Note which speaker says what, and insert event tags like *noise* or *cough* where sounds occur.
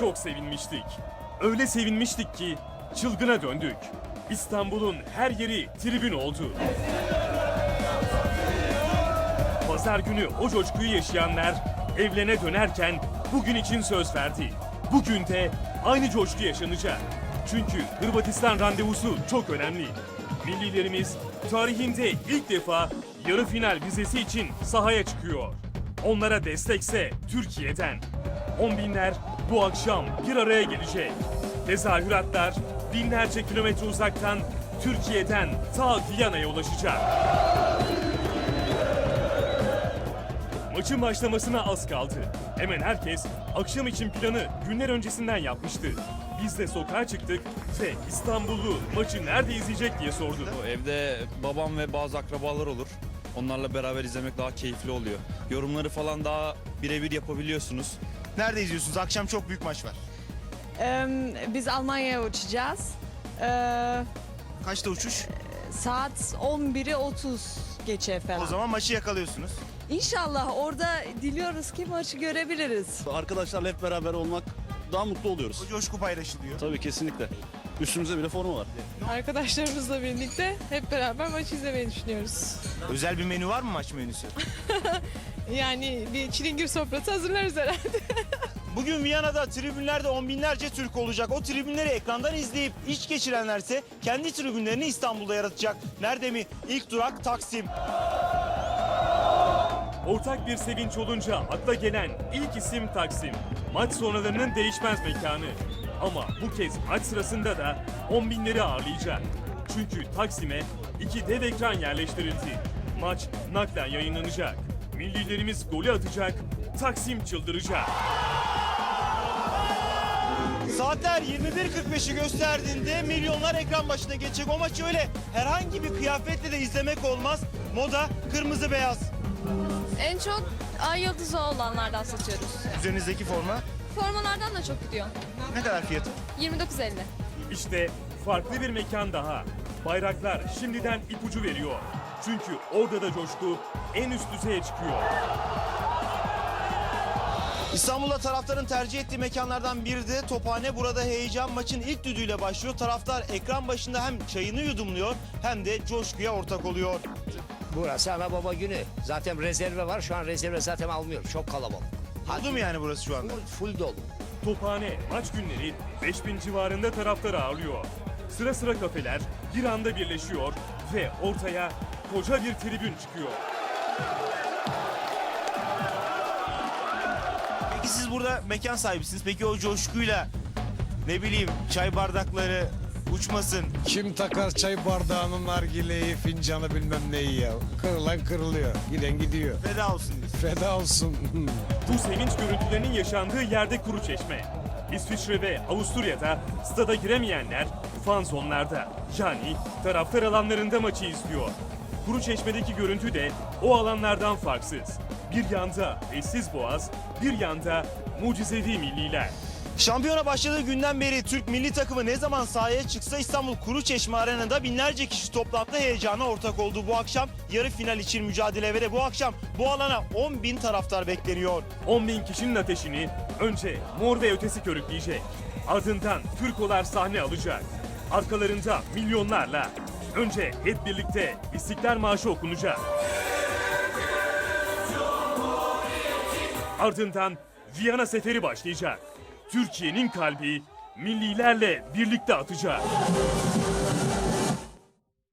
Speaker 1: çok sevinmiştik. Öyle sevinmiştik ki çılgına döndük. İstanbul'un her yeri tribün oldu. Pazar günü o coşkuyu yaşayanlar evlerine dönerken bugün için söz verdi. Bugün de aynı coşku yaşanacak. Çünkü Hırvatistan randevusu çok önemli. Millilerimiz tarihinde ilk defa yarı final vizesi için sahaya çıkıyor. Onlara destekse Türkiye'den. On binler bu akşam bir araya gelecek. Tezahüratlar binlerce kilometre uzaktan Türkiye'den ta Viyana'ya ulaşacak. Maçın başlamasına az kaldı. Hemen herkes akşam için planı günler öncesinden yapmıştı. Biz de sokağa çıktık ve İstanbullu maçı nerede izleyecek diye sordu.
Speaker 2: Evde babam ve bazı akrabalar olur. Onlarla beraber izlemek daha keyifli oluyor. Yorumları falan daha birebir yapabiliyorsunuz.
Speaker 3: Nerede izliyorsunuz? Akşam çok büyük maç var.
Speaker 4: Ee, biz Almanya'ya uçacağız. Ee,
Speaker 3: Kaçta uçuş?
Speaker 4: saat 11'i 30 geçe falan.
Speaker 3: O zaman maçı yakalıyorsunuz.
Speaker 4: İnşallah orada diliyoruz ki maçı görebiliriz.
Speaker 5: Arkadaşlarla hep beraber olmak daha mutlu oluyoruz.
Speaker 3: O coşku paylaşılıyor.
Speaker 5: Tabii kesinlikle. Üstümüzde bile forma var.
Speaker 6: Arkadaşlarımızla birlikte hep beraber maç izlemeyi düşünüyoruz.
Speaker 3: Özel bir menü var mı maç menüsü? *laughs*
Speaker 6: Yani bir çilingir sofrası hazırlarız herhalde. *laughs*
Speaker 3: Bugün Viyana'da tribünlerde on binlerce Türk olacak. O tribünleri ekrandan izleyip iç geçirenlerse kendi tribünlerini İstanbul'da yaratacak. Nerede mi? İlk durak Taksim.
Speaker 1: Ortak bir sevinç olunca akla gelen ilk isim Taksim. Maç sonralarının değişmez mekanı. Ama bu kez maç sırasında da on binleri ağırlayacak. Çünkü Taksim'e iki dev ekran yerleştirildi. Maç naklen yayınlanacak. Millilerimiz golü atacak, Taksim çıldıracak.
Speaker 3: Saatler 21.45'i gösterdiğinde milyonlar ekran başına geçecek. O maçı öyle herhangi bir kıyafetle de izlemek olmaz. Moda kırmızı beyaz.
Speaker 7: En çok ay yıldızı olanlardan satıyoruz.
Speaker 3: Üzerinizdeki forma
Speaker 7: Formalardan da çok gidiyor.
Speaker 3: ne kadar fiyatı?
Speaker 7: 29.50.
Speaker 1: İşte farklı bir mekan daha. Bayraklar şimdiden ipucu veriyor. Çünkü orada da coşku en üst düzeye çıkıyor.
Speaker 3: İstanbul'da taraftarın tercih ettiği mekanlardan biri de Tophane. Burada heyecan maçın ilk düdüğüyle başlıyor. Taraftar ekran başında hem çayını yudumluyor hem de coşkuya ortak oluyor.
Speaker 8: Burası ana baba günü. Zaten rezerve var. Şu an rezerve zaten almıyoruz. Çok kalabalık.
Speaker 3: Oldu mu yani burası şu anda?
Speaker 8: Full, full dolu.
Speaker 1: Tophane maç günleri 5000 civarında taraftar ağırlıyor. Sıra sıra kafeler bir anda birleşiyor ve ortaya koca bir tribün çıkıyor.
Speaker 3: Peki siz burada mekan sahibisiniz. Peki o coşkuyla ne bileyim çay bardakları uçmasın.
Speaker 9: Kim takar çay bardağının nargileyi, fincanı bilmem neyi ya. Kırılan kırılıyor, giden gidiyor.
Speaker 3: Feda olsun diyorsun.
Speaker 9: Feda olsun. *laughs*
Speaker 1: Bu sevinç görüntülerinin yaşandığı yerde kuru çeşme. İsviçre ve Avusturya'da stada giremeyenler fan zonlarda yani taraftar alanlarında maçı izliyor. Kuru çeşmedeki görüntü de o alanlardan farksız. Bir yanda eşsiz boğaz, bir yanda mucizevi milliler.
Speaker 3: Şampiyona başladığı günden beri Türk milli takımı ne zaman sahaya çıksa İstanbul Kuruçeşme Arena'da binlerce kişi toplantıda heyecana ortak oldu. Bu akşam yarı final için mücadele ve bu akşam bu alana 10 bin taraftar bekleniyor.
Speaker 1: 10 bin kişinin ateşini önce mor ve ötesi körükleyecek. Ardından Türkolar sahne alacak. Arkalarında milyonlarla. Önce hep birlikte İstiklal Marşı okunacak. Ardından Viyana seferi başlayacak. Türkiye'nin kalbi millilerle birlikte atacak.